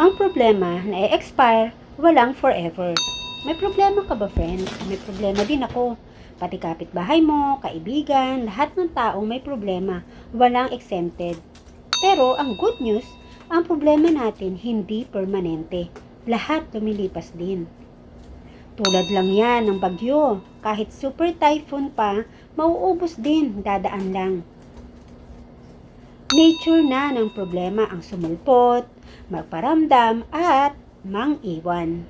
Ang problema na i-expire, walang forever. May problema ka ba, friend? May problema din ako. Pati kapitbahay mo, kaibigan, lahat ng tao may problema. Walang exempted. Pero ang good news, ang problema natin hindi permanente. Lahat lumilipas din. Tulad lang yan ng bagyo. Kahit super typhoon pa, mauubos din, dadaan lang. Nature na ng problema ang sumulpot, magparamdam at mang-iwan.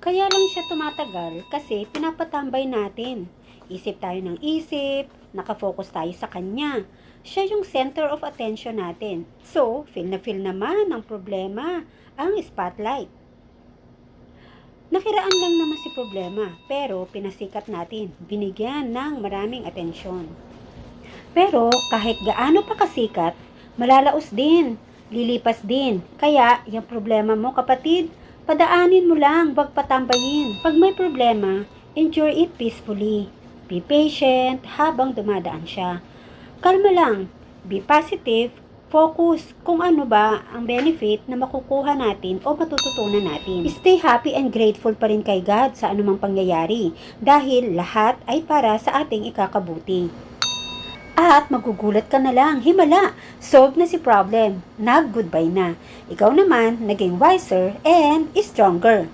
Kaya lang siya tumatagal kasi pinapatambay natin. Isip tayo ng isip, nakafocus tayo sa kanya. Siya yung center of attention natin. So, feel na feel naman ng problema ang spotlight. Nakiraan lang naman si problema, pero pinasikat natin, binigyan ng maraming atensyon. Pero kahit gaano pa kasikat, malalaos din, lilipas din. Kaya, yung problema mo kapatid, padaanin mo lang, wag patambayin. Pag may problema, endure it peacefully. Be patient habang dumadaan siya. Kalma lang, be positive, focus kung ano ba ang benefit na makukuha natin o matututunan natin. Stay happy and grateful pa rin kay God sa anumang pangyayari dahil lahat ay para sa ating ikakabuti. At magugulat ka na lang, himala, solve na si problem, nag-goodbye na. Ikaw naman, naging wiser and stronger.